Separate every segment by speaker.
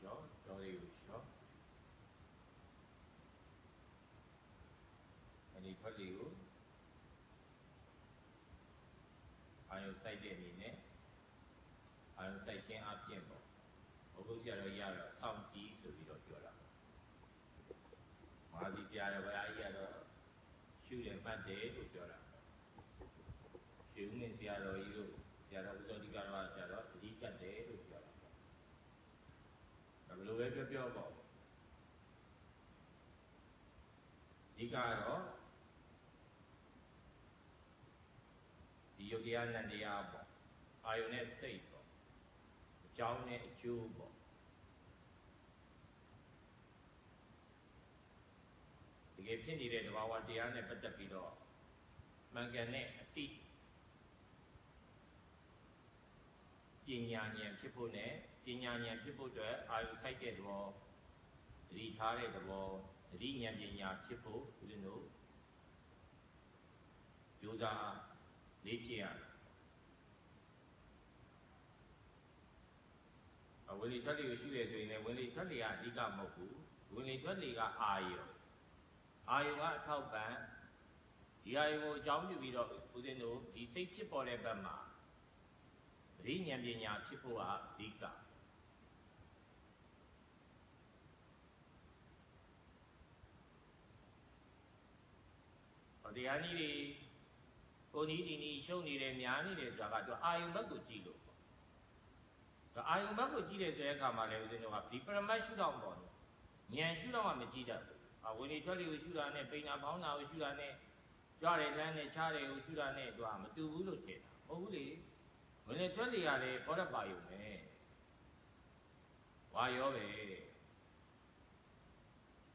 Speaker 1: လျှော့ကြောလေးကိုလျှော့အဲဒီထွက်လေးကိုအာယုစိုက်တဲ့အနေနဲ့အာယုစိုက်ခြင်းအပြင်ပေါ့ဘုဘုဆရာတော်ကြီးကတော့စောင့်ကြည့်ဆိုပြီးတော့ပြောတာမဟာစီဆရာတော်ဘုရားကြီးကတော့ရှုတယ်မှတ်တယ်လို့ပြောတာရှုနေဆရာတော်ကြီးတို့ဆရာတော်ဘုရားဒီကတော့ဆရာတော်အကြီးကတ်တယ်လို့ပြောတာဘယ် လိုပဲပြောပြောပေါ့ဒီကတော့ဒီယုတ်တရားနန္တရားပေါ့အာယုန်နဲ့စိတ်ပေါ့အကြောင်းနဲ့အကျိုးပေါ့တကယ်ဖြစ်နေတဲ့တဘာဝတရားနဲ့ပတ်သက်ပြီးတော့မှန်ကန်တဲ့အတိပညာဉာဏ်ဖြစ်ဖို့နဲ့ ပညာဉာဏ်ဖြစ်ဖို့အတွက်အာယုစိုက်တဲ့သဘောတတိထားတဲ့သဘောတတိဉာဏ်ပညာဖြစ်ဖို့ဦးဇင်းတို့ကြိုးစားလေ့ကျင့်ရတယ်အဝင်လေထွက်လေကိုရှုရဆိုရင်လည်းဝင်လေထွက်လေကအဓိကမဟုတ်ဘူးဝင်လေထွက်လေကအာယုံအာယုံကအထောက်ပံ့ဒီအာယုံကိုအကြောင်းပြုပြီးတော့ဦးဇင်းတို့ဒီစိတ်ဖြစ်ပေါ်တဲ့ဘက်မှာပရိညာပညာဖြစ်ဖို့ကအဓိကဟော တရားနည်းတွေကိုနီးဒီနီးရှုံနေတယ်များနေတယ်ဆိုတာကသူအာယုံဘက်ကိုကြည့်လို့ပေါ့ဒါအာယုံဘက်ကိုကြည့်တယ်ဆိုတဲ့အခါမှာလည်းဦးဇင်းတို့ကဒီပရမတ်ရှုတော့ပေါ့ဉာဏ်ရှုတော့မှမကြည့်တတ်ဘူးအဝင်လေထွက်လေကိုရှုတာနဲ့ပိန်နာပေါင်းတာကိုရှုတာနဲ့ကြွတယ်လမ်းနဲ့ချားတယ်ကိုရှုတာနဲ့သူကမတူဘူးလို့ထင်တာမဟုတ်ဘူးလေဝင်လေထွက်လေကလည်းဘောရပါယုံပဲဝါရောပဲ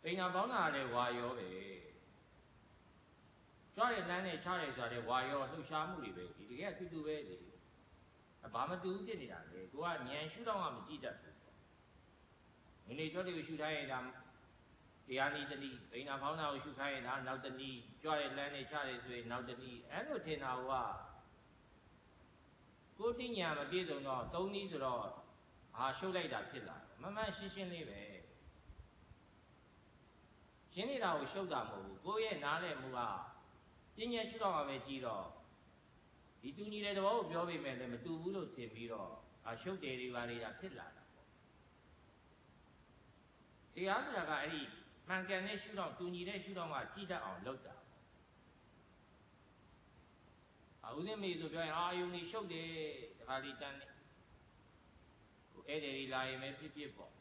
Speaker 1: ပိန်နာပေါင်းတာကလည်းဝါရောပဲ ကြွတဲ့လမ်းနဲ့ချားတယ်ဆိုတာလည်းဝါရောလှုပ်ရှားမှုတွေပဲဒီတကယ်တူတူပဲလေဘာမတူဘူးဖြစ်နေတာလေသူကဉာဏ်ရှုတော့မှမကြည့်တတ်ဘူးဝင်လေထွက်လေကိုရှုထားရင်ဒါတရားနည်းတနည်းဗိညာဖောင်းတာကိုရှုခိုင်းရင်ဒါနောက်တနည်းကြွတဲ့လမ်းနဲ့ချတယ်ဆိုရင်နောက်တနည်းအဲ့လိုထင်တာကကိုတိညာမပြည့်စုံတော့သုံးနည်းဆိုတော့ဟာရှုပ်လိုက်တာဖြစ်လာမမှန်ရှင်းရှင်းလေးပဲရှင်းနေတာကိုရှုပ်တာမဟုတ်ဘူးကိုယ့်ရဲ့နားလည်မှုက ပညာရှုတော့မှပဲကြည့်တော့ဒီတူညီတဲ့သဘောကိုပြောပေမဲ့လည်းမတူဘူးလို့ထင်ပြီးတော့အရှုပ်တယ်တွေပါနေတာဖြစ်လာတာပေါ့တရားဆိုတာကအဲ့ဒီမှန်ကန်တဲ့ရှုထောင့်တူညီတဲ့ရှုထောင့်ကကြည့်တတ်အောင်လုပ်တာအာဦးစင်းမေဆိုပြောရင်အာယုန်ကြီးရှုပ်တယ်တခါလေးတန်းနေဟိုဧည့်သည်ကြီးလာရင်ပဲဖြစ်ဖြစ်ပေါ့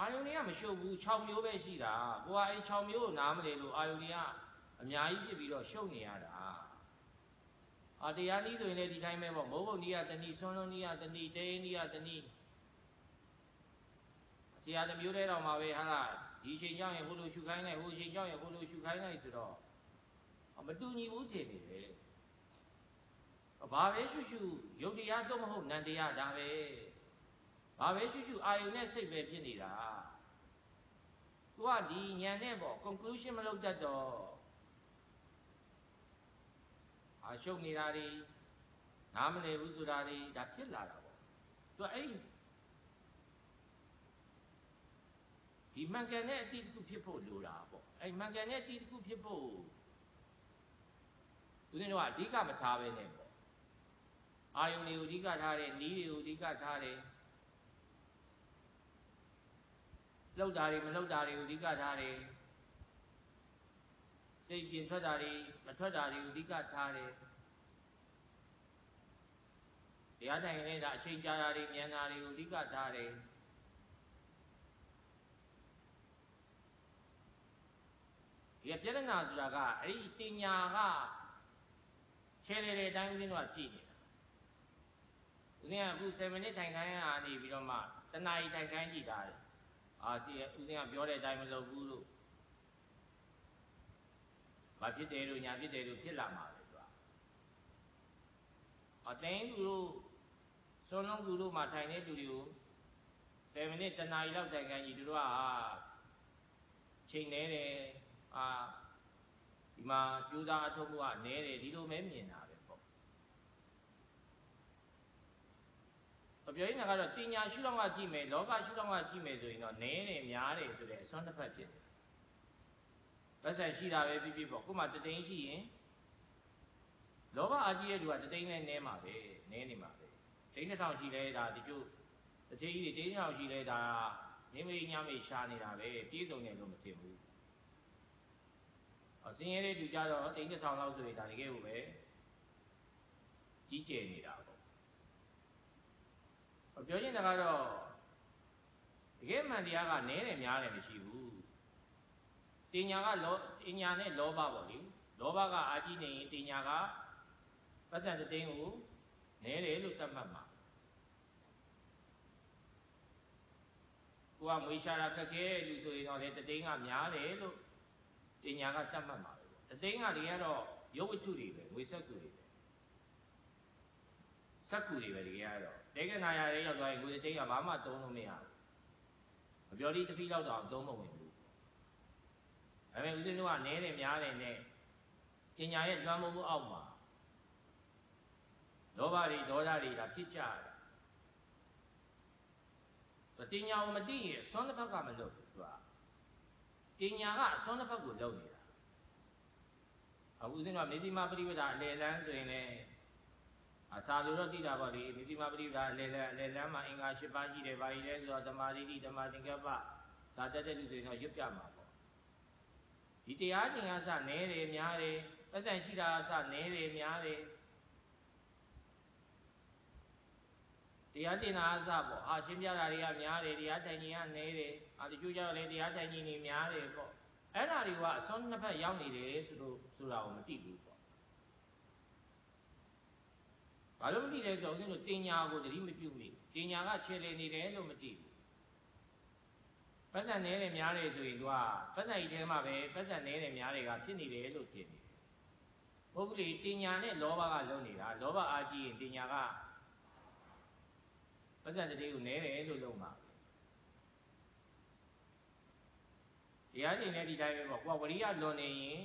Speaker 1: အာယုန်ကြီးကမရှုပ်ဘူး6မျိုးပဲရှိတာကိုကအဲ့6မျိုးကိုနားမလဲလို့အာယုန်ကြီးကအများကြီးဖြစ်ပြီးတော့ရှုပ်နေရတာအာတရားနည်းဆိုရင်လည်းဒီတိုင်းပဲပေါ့မိုးဘုံနည်းကတနည်းဆွမ်းလုံးနည်းကတနည်းတေးနည်းကတနည်းဆရာတစ်မျိုးတည်းတော့မှာပဲဟာလားဒီချိန်ကြောင့်ရင်ဟိုလိုရှုခိုင်းလိုက်ဟိုချိန်ကြောင့်ရင်ဟိုလိုရှုခိုင်းလိုက်ဆိုတော့မတူညီဘူးထင်နေတယ်ဘာပဲရှုရှုယုတ်တရားတော့မဟုတ်နန္တရားဒါပဲ ဘာပဲရှုရှုအာယုန်နဲ့စိတ်ပဲဖြစ်နေတာသူကဒီဉာဏ်နဲ့ပေါ့ conclusion မလုပ်တတ်တော့အာရှုပ်နေတာတွေနားမလည်ဘူးဆိုတာတွေဒါဖြစ်လာတာပေါ့သူအဲ့ဒီမှန်ကန်တဲ့အတိတ်တစ်ခုဖြစ်ဖို့လိုတာပေါ့အဲ့မှန်ကန်တဲ့အတိတ်တစ်ခုဖြစ်ဖို့ဦးဇင်းတို့ကအဓိကမထားပဲနဲ့ပေါ့အာယုန်တွေကိုအဓိကထားတယ်နီးတွေကိုအဓိကထားတယ် လှုပ်တာတွေမလှုပ်တာတွေကိုအဓိကထားတယ်စိတ်ပြင်ထွက်တာတွေမထွက်တာတွေကိုအဓိကထားတယ်တရားတိုင်နေတာအချိန်ကြာတာတွေမြန်တာတွေကိုအဓိကထားတယ်ဒီပြဿနာဆိုတာကအဲ့ဒီတင်ညာကချဲလေတဲ့အတိုင်းဦးဇင်းတို့ကကြည့်နေတာဦးဇင်းကအခု7မိနစ်ထိုင်ခိုင်းရနေပြီးတော့မှတနာရီထိုင်ခိုင်းကြည့်တာလေ အာစီဦးဇင်းကပြောတဲ့အတိုင်းမလုပ်ဘူးလို့ဘာဖြစ်တယ်လို့ညာဖြစ်တယ်လို့ဖြစ်လာမှာပဲသူကအတင်းသူတို့စွန်လုံးသူတို့မှထိုင်တဲ့လူတွေကို7မိနစ်တနာရီလောက်ထိုင်ခိုင်းကြည့်သူတို့ကချိန်နေတယ်အာဒီမှာကြိုးစားအထုတ်မှုကနဲတယ်ဒီလိုမဲမြင်တာပဲပေါ့ အပြောရင်းကတော့တင်ညာရှုတော့ကကြည့်မယ်လောဘရှုတော့ကကြည့်မယ်ဆိုရင်တော့နည်းတယ်များတယ်ဆိုတဲ့အစွမ်းတစ်ဖက်ဖြစ်တယ်ပတ်စံရှိတာပဲပြပြပေါ့ကို့မှာတတိန်ရှိရင်လောဘအာကြီးရဲ့သူကတတိန်နဲ့နည်းမှာပဲနည်းနေမှာပဲတိန်တစ်ထောင်ရှိလဲဒါဒီကျို့တတိကြီးတွေတိန်တစ်ထောင်ရှိလဲဒါနေမေညမေရှားနေတာပဲပြည့်စုံတယ်လို့မထင်ဘူးအစင်းရဲတဲ့သူကြတော့တိန်တစ်ထောင်လောက်ဆိုရင်ဒါတကယ်ကိုပဲကြီးကျယ်နေတာပေါ့ ပြောချင်တာကတော့တကယ်မှန်တရားကနည်းတယ်များတယ်မရှိဘူးတင်ညာကလောတင်ညာနဲ့လောဘပေါ့လေလောဘကအာကြီးနေရင်တင်ညာကပတ်စံတသိန်းကိုနည်းတယ်လို့သတ်မှတ်မှာကိုကမွေးရှာတာခက်ခဲလူဆိုရင်တော့လေတသိန်းကများတယ်လို့တင်ညာကသတ်မှတ်မှာပဲပေါ့တသိန်းကတကယ်တော့ရုပ်ဝတ္ထုတွေပဲငွေဆက်ကူတွေပဲစက်ကူတွေပဲတကယ်ကတော့ တေကနာရရဲ့ရောက်သွားရင်ကိုယ်တိတ်ကဘာမှသုံးလို့မရဘူးမပြောလိတပိလောက်တော့သုံးမဝင်ဘူးဒါပေမဲ့ဦးဇင်းတို့ကနဲတယ်များတယ်နဲ့ပညာရဲ့လွှမ်းမိုးမှုအောက်မှာလောဘတွေဒေါသတွေဒါဖြစ်ကြတယ်ပညာကိုမသိရင်အစွမ်းတစ်ဖက်ကမလုပ်ဘူးသူကပညာကအစွမ်းတစ်ဖက်ကိုလုပ်နေတာအခုဦးဇင်းတို့ကမေဇိမာပရိပဒါအလယ်လန်းဆိုရင်လည်း အစာလိုတော့သိတာပေါ့လေမိတိမပရိပဒါအလေလဲအလေလမ်းမှာအင်္ဂါ၈ပါးရှိတယ်ဘာကြီးလဲဆိုတော့ဓမ္မတိတိဓမ္မသင်္ကပ္ပဇာတက်တဲ့လူဆိုရင်တော့ရွတ်ပြမှာပေါ့ဒီတရားကျင်အစနဲတယ်များတယ်ပတ်စံရှိတာအစနဲတယ်များတယ်တရားတင်တာအစပေါ့အာရှင်းပြတာတွေကများတယ်တရားထိုင်ခြင်းကနဲတယ်အာဒီကျိုးကြတော့လေတရားထိုင်ခြင်းတွေများတယ်ပေါ့အဲ့ဒါတွေကအစွန်းနှစ်ဖက်ရောက်နေတယ်ဆိုလို့ဆိုတာကိုမသိဘူးပေါ့ ဘာလို့မသိလဲဆိုတော့ဦးဇင်းတို့တင်ညာကိုတတိမပြုမိတင်ညာကခြေလေနေတယ်လို့မသိဘူးပတ်စံနေတယ်များတယ်ဆိုရင်သူကပတ်စံကြီးထဲမှာပဲပတ်စံနေတယ်များတွေကဖြစ်နေတယ်လို့ထင်တယ်ပုဂ္ဂလိတင်ညာနဲ့လောဘကလုံးနေတာလောဘအာကြီးရင်တင်ညာကပတ်စံတတိကိုနေတယ်လို့လုံးမှာတရားကျင့်တဲ့ဒီတိုင်းပဲပေါ့ကိုယ်ဝရိယလွန်နေရင်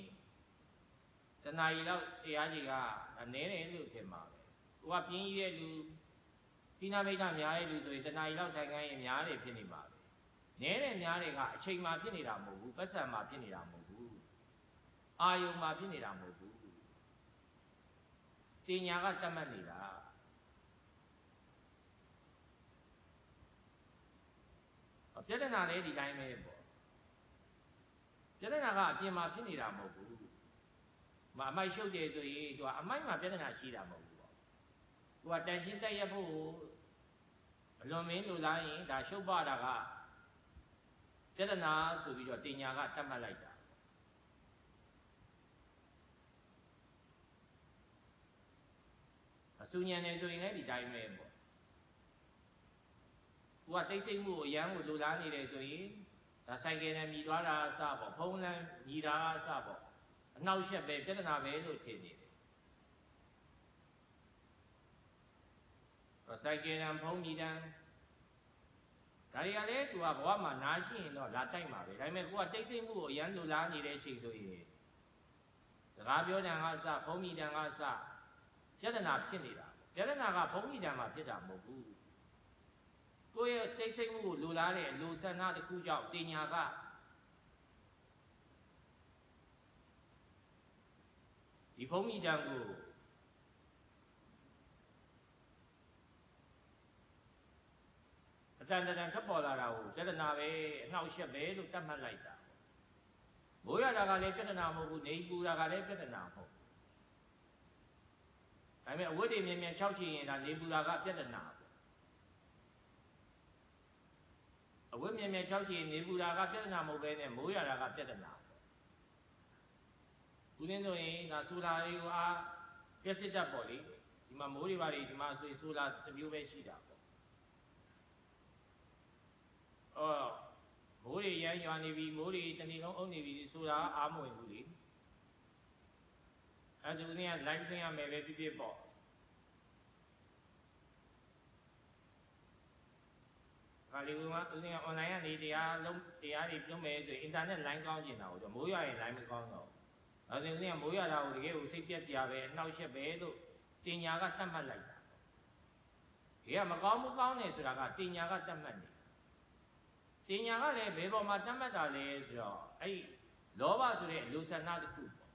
Speaker 1: တဏှာကြီးလောက်တရားကြီးကနေတယ်လို့ထင်ပါ ဟိုကပြင်းကြီးတဲ့လူတိနာမိတ်ကများတဲ့လူဆိုရင်တဏှာကြီးလောက်ထိုင်ခိုင်းရင်များတယ်ဖြစ်နေပါပဲ။နဲတဲ့များတဲ့ကအချိန်မှဖြစ်နေတာမဟုတ်ဘူးပတ်စံမှဖြစ်နေတာမဟုတ်ဘူး။အာယုံမှဖြစ်နေတာမဟုတ်ဘူး။တင်ညာကတတ်မှတ်နေတာပြဿနာလည်းဒီတိုင်းပဲပေါ့ပြဿနာကအပြင်မှာဖြစ်နေတာမဟုတ်ဘူးမအမိုက်ရှုပ်တယ်ဆိုရင်သူကအမိုက်မှာပြဿနာရှိတာမဟုတ်ဘူး သူကတန်ရှင်းတက်ရဖို့အလွန်မင်းလိုလားရင်ဒါရှုပ်ပါတာကပြဒနာဆိုပြီးတော့တင်ညာကတတ်မှတ်လိုက်တာအဆူညံနေဆိုရင်လည်းဒီတိုင်းပဲပေါ့သူကတိတ်ဆိတ်မှုကိုအရန်ကိုလိုလားနေတယ်ဆိုရင်ဒါဆိုင်ကယ်နဲ့မြည်သွားတာအစပေါ့ဖုံးလန်းမြည်တာအစပေါ့အနောက်ရှက်ပဲပြဒနာပဲလို့ထင်နေတယ် စိုက်ကယ်တံဖုံးမြည်တံဒါတွေကလည်းသူကဘဝမှာနားရှိရင်တော့လာတိုက်မှာပဲဒါပေမဲ့ကိုကတိတ်ဆိတ်မှုကိုအရန်လိုလားနေတဲ့အချိန်ဆိုရင်စကားပြောကြံကစဖုံးမြည်တံကစပြဿနာဖြစ်နေတာပြဿနာကဖုံးမြည်တံမှာဖြစ်တာမဟုတ်ဘူးကိုယ့်ရဲ့တိတ်ဆိတ်မှုကိုလိုလားတဲ့လိုဆန္ဒတစ်ခုကြောင့်တင်ညာကဒီဖုံးမြည်တံကို အတန်တန်ထပ်ပေါ်လာတာကိုပြဿနာပဲအနှောက်အယှက်ပဲလို့တတ်မှတ်လိုက်တာမိုးရတာကလည်းပြဿနာမဟုတ်ဘူးနေပူတာကလည်းပြဿနာမဟုတ်ဘူးဒါပေမဲ့အဝတ်တွေမြင်မြင်၆ချင်ရင်ဒါနေပူတာကပြဿနာပေါ့အဝတ်မြင်မြင်၆ချင်နေပူတာကပြဿနာမဟုတ်ပဲနဲ့မိုးရတာကပြဿနာပေါ့ဦးဇင်းတို့ရင်ဒါဆူလာလေးကိုအားပြက်စစ်တတ်ပေါ့လေဒီမှာမိုးတွေပါလေဒီမှာဆိုဆူလာတစ်မျိုးပဲရှိတာပေါ့ အော်မိုးတွေရမ်းရွာနေပြီမိုးတွေတနေ့လုံးအုပ်နေပြီဆိုတာအားမဝင်ဘူးလေအဲဒါဦးဇင်းက live သိရမယ်ပဲဖြစ်ဖြစ်ပေါ့ခါလီကဦးဇင်းက online ကနေတရားလုံးတရားတွေပြုံးမယ်ဆိုရင် internet line ကောင်းကျင်တာကိုတော့မိုးရွာရင် line မကောင်းတော့ဒါဆိုရင်ဦးဇင်းကမိုးရွာတာကိုတကယ်ကိုစိတ်ပြက်စရာပဲအနှောက်အယှက်ပဲလို့တင်ညာကတတ်မှတ်လိုက်တာဒီကမကောင်းမှုကောင်းတယ်ဆိုတာကတင်ညာကတတ်မှတ်နေ တင်ညာကလည်းဘယ်ပေါ်မှာတတ်မှတ်တာလဲဆိုတော့အဲ့ဒီလောဘဆိုတဲ့အလိုဆန္ဒတစ်ခုပေါ့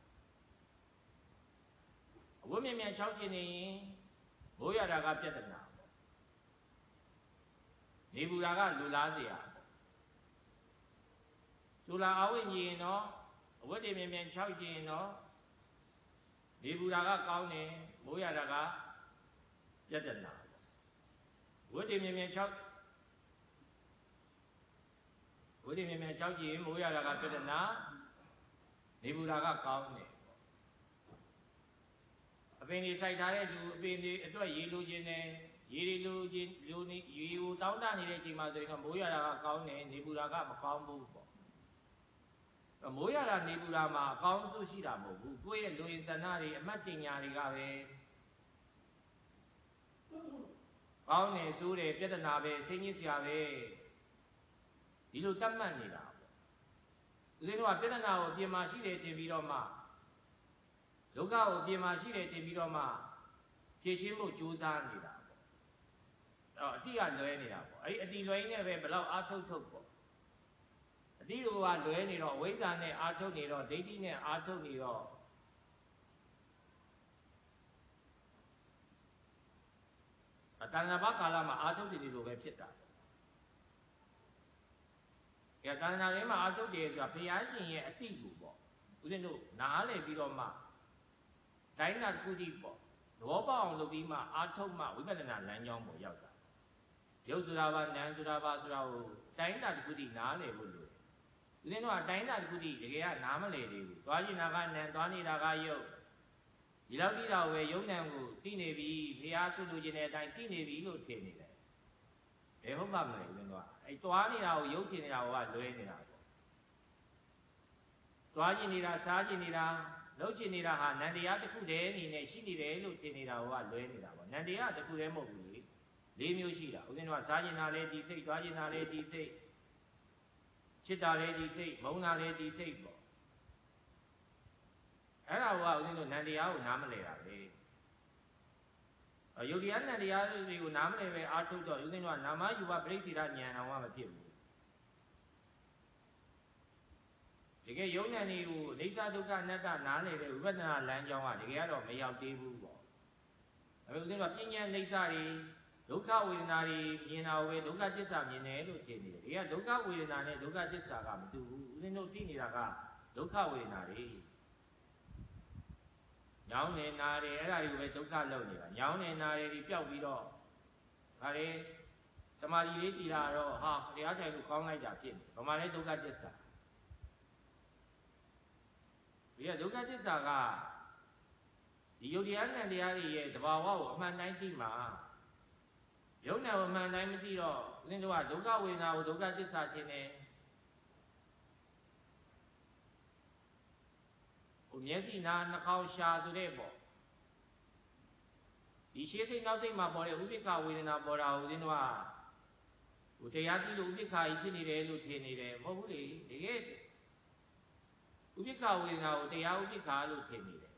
Speaker 1: အဝိမြင်မြန်၆ကျင်နေရင်ဘိုးရတာကပြဿနာပေါ့နေဘူးတာကလူလားเสียပေါ့ဆိုလာအဝိညာဉ်တော့အဝိတ္တမြင်မြန်၆ကျင်တော့နေဘူးတာကကောင်းတယ်ဘိုးရတာကပြဿနာဝိတ္တမြင်မြန်6 ဝိတ္တမြင်မြန်6ကြည့်မိုးရတာကပြဒနာနေဘူးတာကကောင်းတယ်အပင်တွေစိုက်ထားတဲ့လူအပင်တွေအတွက်ရေလိုခြင်းနဲ့ရေတွေလိုခြင်းလူနေရေကိုတောင်းတနေတဲ့အချိန်မှာဆိုရင်တော့မိုးရတာကကောင်းတယ်နေဘူးတာကမကောင်းဘူးပေါ့မိုးရတာနေဘူးတာမှာအကောင်းဆုံးရှိတာမဟုတ်ဘူးကိုယ့်ရဲ့လူရင်ဆန္ဒတွေအမှတ်တင်ညာတွေကပဲကောင်းတယ်ဆိုးတယ်ပြဿနာပဲစိတ်ညစ်စရာပဲ ဒီလိုတတ်မှတ်နေတာပေါ့ဦးဇင်းတို့ကပြဿနာကိုအပြင်မှာရှိတယ်တင်ပြီးတော့မှဒုက္ခကိုအပြင်မှာရှိတယ်တင်ပြီးတော့မှဖြေရှင်းဖို့ကြိုးစားနေတာပေါ့အဲ့တော့အတိကလွဲနေတာပေါ့အဲ့ဒီအတိလွဲနေပဲဘလောက်အာထုတ်ထုတ်ပေါ့အတိကလွဲနေတော့ဝိဇ္ဇာနဲ့အာထုတ်နေတော့ဒိဋ္ဌိနဲ့အာထုတ်နေတော့တဏှာဘကာလမှာအာထုတ်တယ်လို့ပဲဖြစ်တာ။ အဲတဏှာလေးမှာအာထုတ်တယ်ဆိုတာဘုရားရှင်ရဲ့အတိကိုပေါ့။ဦးဇင်းတို့နားလည်ပြီးတော့မှတိုင်းနာတစ်ခုတည်းပေါ့။သဘောပေါက်အောင်လုပ်ပြီးမှအာထုတ်မှဝိပဿနာလမ်းကြောင်းပေါ်ရောက်တာ။ရုပ်ဆိုတာပါနာမ်ဆိုတာပါဆိုတာကိုတိုင်းနာတစ်ခုတည်းနားလည်ဖို့လိုတယ်။ဦးဇင်းတို့ကတိုင်းနာတစ်ခုတည်းတကယ်ကနားမလည်သေးဘူး။သွားကျင်တာကနာမ်သွားနေတာကရုပ်ဒီလောက်တိတော့ပဲယုံနံကိုသိနေပြီဘုရားဆုလို့ခြင်းတဲ့အတိုင်းသိနေပြီလို့ထင်နေတယ် ဘယ်ဟုတ်ပါမလဲဦးဇင်းတို့ကအဲတွားနေတာကိုယုံထင်နေတာကလွဲနေတာပေါ့တွားခြင်းနေတာစားခြင်းနေတာလှုပ်ခြင်းနေတာဟာနန္တရားတစ်ခုတည်းအနေနဲ့ရှိနေတယ်လို့ထင်နေတာကလွဲနေတာပေါ့နန္တရားတစ်ခုတည်းမဟုတ်ဘူးလေလေးမျိုးရှိတာဦးဇင်းတို့ကစားခြင်းတာလည်းဒီစိတ်တွားခြင်းတာလည်းဒီစိတ်ချစ်တာလည်းဒီစိတ်မုန်းတာလည်းဒီစိတ်ပေါ့အဲ့ဒါကဦးဇင်းတို့နန္တရားကိုနားမလဲတာပဲ ယုတ်တရားနန္တရားတွေကိုနားမလဲပဲအာထုတ်တော့ဦးဇင်းတို့ကနာမယူပပြိစိဒဉာဏ်တော်ကမဖြစ်ဘူးတကယ်ယုံဉာဏ်တွေကိုအိဋ္ဌဒုက္ခအနတ္တနားလေတဲ့ဝိပဿနာလမ်းကြောင်းကတကယ်ကတော့မရောက်သေးဘူးပေါ့ဒါပေမဲ့ဦးဇင်းတို့ကပညာအိဋ္ဌတွေဒုက္ခဝေဒနာတွေမြင်တာပဲဒုက္ခသစ္စာမြင်တယ်လို့ထင်နေတယ်ဒီကဒုက္ခဝေဒနာနဲ့ဒုက္ခသစ္စာကမတူဘူးဦးဇင်းတို့သိနေတာကဒုက္ခဝေဒနာတွေ ညောင်းနေနာတယ်အဲ့ဒါတွေကိုပဲဒုက္ခလောက်နေတာညောင်းနေနာတယ်ဒီပျောက်ပြီးတော့ဒါလေတမာရီလေးတည်လာတော့ဟာတရားထိုင်လို့ကောင်းလိုက်တာဖြစ်နေဘာမှလဲဒုက္ခသစ္စာဒီကဒုက္ခသစ္စာကဒီယုတ်တရားနဲ့တရားတွေရဲ့တဘာဝကိုအမှန်တိုင်းသိမှာယုံနာကိုအမှန်တိုင်းမသိတော့ဦးဇင်းတို့ကဒုက္ခဝေဒနာကိုဒုက္ခသစ္စာရှင်းတယ်ဟို မျက်စိနာနှာခေါင်းရှာဆိုတဲ့ပေါ့ဒီရှေးစိတ်နောက်စိတ်မှာပေါ်တဲ့ဥပိ္ပခဝေဒနာပေါ်တာကိုဦးဇင်းတို့ကဟိုတရားကြည့်လို့ဥပိ္ပခကြီးဖြစ်နေတယ်လို့ထင်နေတယ်မဟုတ်ဘူးလေတကယ်ဥပိ္ပခဝေဒနာကိုတရားဥပိ္ပခလို့ထင်နေတယ်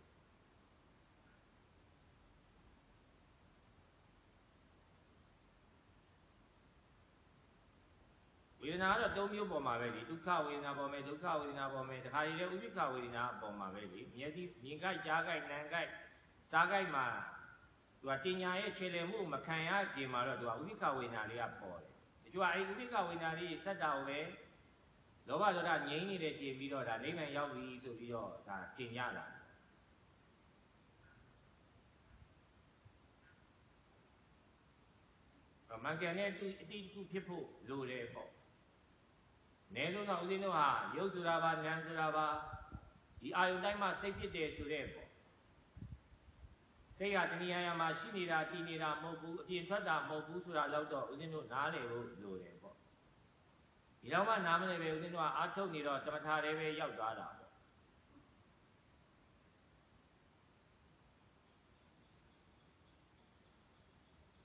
Speaker 1: ဝေ ဒနာကတော့၃မျိုးပေါ်မှာပဲဒီဒုက္ခဝေဒနာပေါ်မယ်ဒုက္ခဝေဒနာပေါ်မယ်တခါတည်းဥပိ္ပခဝေဒနာပေါ်မှာပဲလေမျက်စိမြင်ကြိုက်ကြားကြိုက်နားကြိုက်စားကြိုက်မှာသူကတင်ညာရဲ့ခြေလည်မှုမခံရကြင်မှာတော့သူကဥပိ္ပခဝေဒနာလေးကပေါ်တယ်ဒီကအဲ့ဥပိ္ပခဝေဒနာလေးဆက်တာကိုပဲလောဘဒေါသငြိမ်းနေတဲ့ကြင်ပြီးတော့ဒါနိဗ္ဗာန်ရောက်ပြီဆိုပြီးတော့ဒါကျင်ရတာမင်္ဂန်နဲ့အတိအတိဖြစ်ဖို့လိုတယ်ပေါ့။ နဲဆုံးတော့ဦးဇင်းတို့ဟာရုပ်ဆိုတာပါဉာဏ်ဆိုတာပါဒီအာယုန်တိုင်းမှာစိတ်ဖြစ်တယ်ဆိုတဲ့ပေါ့။စိတ်ဟာတဏှာယာမှာရှိနေတာတည်နေတာမဟုတ်ဘူးအပြင်ထွက်တာမဟုတ်ဘူးဆိုတာတော့ဦးဇင်းတို့နားလည်ဖို့လိုတယ်ပေါ့။ဒီတော့မှနားမလည်ပဲဦးဇင်းတို့ကအာထုတ်နေတော့တမထာတွေပဲရောက်သွားတာပေါ့။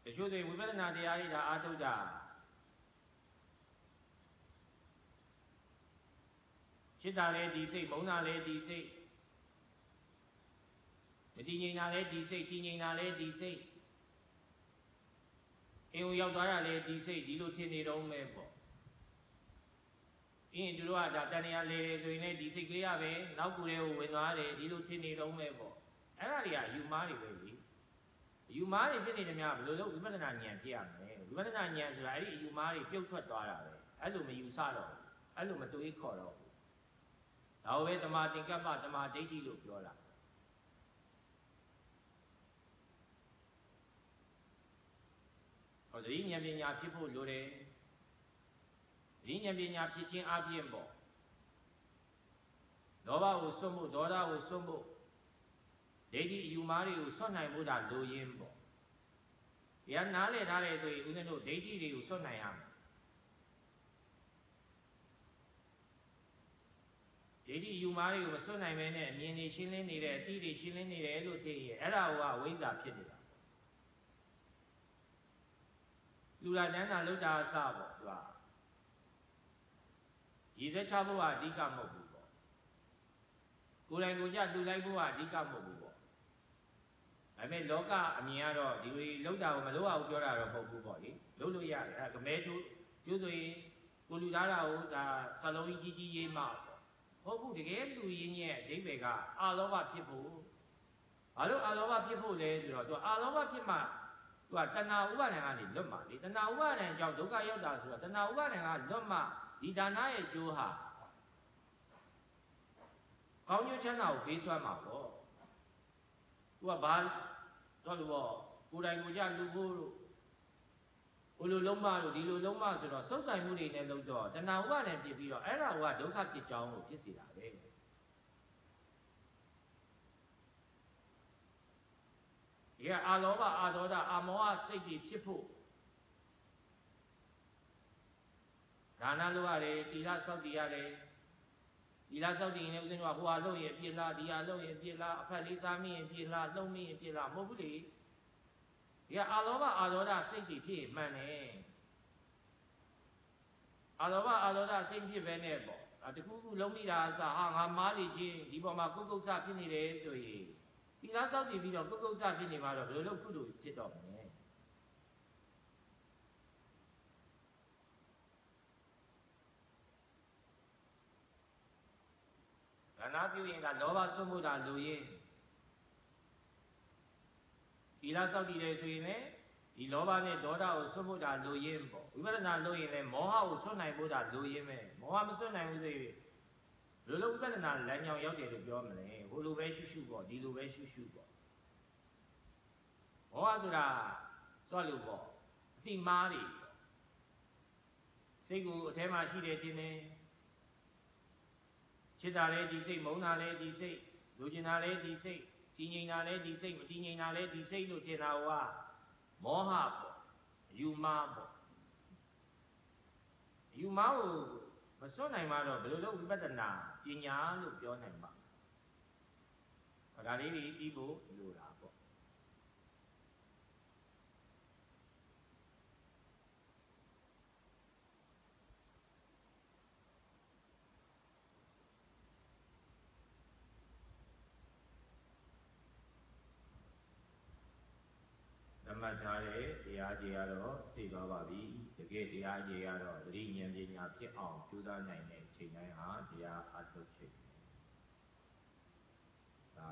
Speaker 1: တချို့တွေဝိပဿနာတရားတွေဒါအာထုတ်တာ ချစ်တာလည်းဒီစိတ်မုန်းတာလည်းဒီစိတ်မတည်ငြိမ်တာလည်းဒီစိတ်တည်ငြိမ်တာလည်းဒီစိတ်အိမ်ကိုရောက်သွားတာလေဒီစိတ်ဒီလိုထင်နေတော့မဲ့ပေါ့အင်းသူတို့ကဒါတန်ရာလေတယ်ဆိုရင်လည်းဒီစိတ်ကလေးရပဲနောက်ကူလေးကိုဝင်သွားတယ်ဒီလိုထင်နေတော့မဲ့ပေါ့အဲ့ဒါတွေကယူမားတွေပဲလေယူမားတွေဖြစ်နေတယ်များဘယ်လိုလုပ်ဝိပဿနာဉာဏ်ဖြစ်ရမလဲဝိပဿနာဉာဏ်ဆိုတာအဲ့ဒီယူမားတွေပြုတ်ထွက်သွားတာပဲအဲ့လိုမယူဆတော့ဘူးအဲ့လိုမတွေးခေါ်တော့ ဘူးဒါပဲတမာတင်ကပ္ပတမာဒိဋ္ဌိလို့ပြောတာဟောသတိဉာဏ်ပညာဖြစ်ဖို့လိုတယ်သတိဉာဏ်ပညာဖြစ်ခြင်းအပြင်ပေါ့လောဘကိုစွန့်ဖို့ဒေါသကိုစွန့်ဖို့ဒိဋ္ဌိအယူမားတွေကိုစွန့်နိုင်ဖို့ဒါလိုရင်းပေါ့တရားနားလည်ထားတယ်ဆိုရင်ဦးဇင်းတို့ဒိဋ္ဌိတွေကိုစွန့်နိုင်ရမယ် ဒိဋ္ဌိယူမားတွေကိုမစွန့်နိုင်မဲနဲ့အမြင်တွေရှင်းလင်းနေတယ်အတိတွေရှင်းလင်းနေတယ်လို့သိရင်အဲ့ဒါကဝိဇ္ဇာဖြစ်နေတာလူလာတန်းတာလောက်တာအစပေါ့သူကရည်သက်ချဖို့ကအဓိကမဟုတ်ဘူးပေါ့ကိုယ်တိုင်ကိုယ်ကြလှူလိုက်ဖို့ကအဓိကမဟုတ်ဘူးပေါ့ဒါပေမဲ့လောကအမြင်ကတော့ဒီလိုလောက်တာကိုမလုပ်အောင်ပြောတာတော့မဟုတ်ဘူးပေါ့လေလုပ်လို့ရတယ်အဲကမဲသူကျိုးဆိုရင်ကိုလူသားတာကိုဒါဆလုံးကြီးကြီးကြီးရေးမှပေါ့ ဟုတ်ဘူးတကယ်လူရင်းရဲ့အဓိပ္ပာယ်ကအာလောဘဖြစ်ဖို့ဘာလို့အာလောဘဖြစ်ဖို့လဲဆိုတော့သူအာလောဘဖြစ်မှသူကတဏှာဥပါဒံကနေလွတ်မှာလေတဏှာဥပါဒံကြောင့်ဒုက္ခရောက်တာဆိုတော့တဏှာဥပါဒံကလွတ်မှဒီဒါနရဲ့ကျိုးဟာကောင်းကျိုးချမ်းသာကိုပေးစွမ်းမှာပေါ့သူကဘာတော့လို့ပေါ့ကိုယ်တိုင်ကိုယ်ကြလူဖို့လို့ ဟိုလိုလုံးမလို့ဒီလိုလုံးမဆိုတော့စုပ်ဆိုင်မှုတွေနဲ့လုံးတော့တဏှာဥပါဒံဖြစ်ပြီးတော့အဲ့ဒါကဒုက္ခဖြစ်ကြောင်းကိုဖြစ်စေတာပဲဒီကအာလောဘအာဒေါသအာမောဟစိတ်တွေဖြစ်ဖို့ဒါနလုပ်ရတယ်သီလစောင့်တည်ရတယ်ဒီလားစောက်တည်ရင်လည်းဦးဇင်းတို့ကဟိုဟာလုပ်ရင်ပြစ်လားဒီဟာလုပ်ရင်ပြစ်လားအဖက်လေးစားမိရင်ပြစ်လားလှုံမိရင်ပြစ်လားမဟုတ်ဘူးလေ ဒီကအာလောဘအာဒေါသစိတ်တွေဖြစ်မှန်တယ်အာလောဘအာဒေါသစိတ်ဖြစ်ပဲနဲ့ပေါ့ဒါတခုခုလုံးမိတာအစဟာငါမားလိချင်းဒီပေါ်မှာကုတ်ကုတ်ဆဖြစ်နေတယ်ဆိုရင်ဒီလားစောက်တည်ပြီးတော့ကုတ်ကုတ်ဆဖြစ်နေမှာတော့ဘယ်လိုလုပ်ကုလို့ဖြစ်တော့မလဲကဏပြုရင်ကလောဘစွန့်မှုတာလူရင်း ဒီလားစောက်တည်တယ်ဆိုရင်လည်းဒီလောဘနဲ့ဒေါသကိုစွန့်မှုတာလူရင်းပေါ့ဝိပဿနာလုပ်ရင်လည်းမောဟကိုစွန့်နိုင်ဖို့တာလူရင်းပဲမောဟမစွန့်နိုင်ဘူးဆိုရင်ဘယ်လိုဝိပဿနာလမ်းကြောင်းရောက်တယ်လို့ပြောမလဲဟိုလိုပဲရှုရှုပေါ့ဒီလိုပဲရှုရှုပေါ့မောဟဆိုတာစွန့်လို့ပေါ့အတိမားတွေစိတ်ကိုအထဲမှာရှိတယ်တင်တယ်ချစ်တာလဲဒီစိတ်မုန်းတာလဲဒီစိတ်လူကျင်တာလဲဒီစိတ် တည်ငြိမ်တာလဲဒီစိတ်မတည်ငြိမ်တာလဲဒီစိတ်လို့ထင်တာကမောဟပေါ့အယူမားပေါ့အယူမားကိုမစွန့်နိုင်မှတော့ဘယ်လိုလုပ်ဝိပဿနာပညာလို့ပြောနိုင်မှာဒါလေးတွေပြီးဖို့လိုတာပေါ့သ မတ်ထားတဲ့တရားကြီးကတော့သိသွားပါပြီတကယ်တရားကြီးကတော့သတိဉာဏ်ပညာဖြစ်အောင်ကြိုးစားနိုင်တဲ့ချိန်တိုင်းဟာတရားအထုတ်ချိန်သာ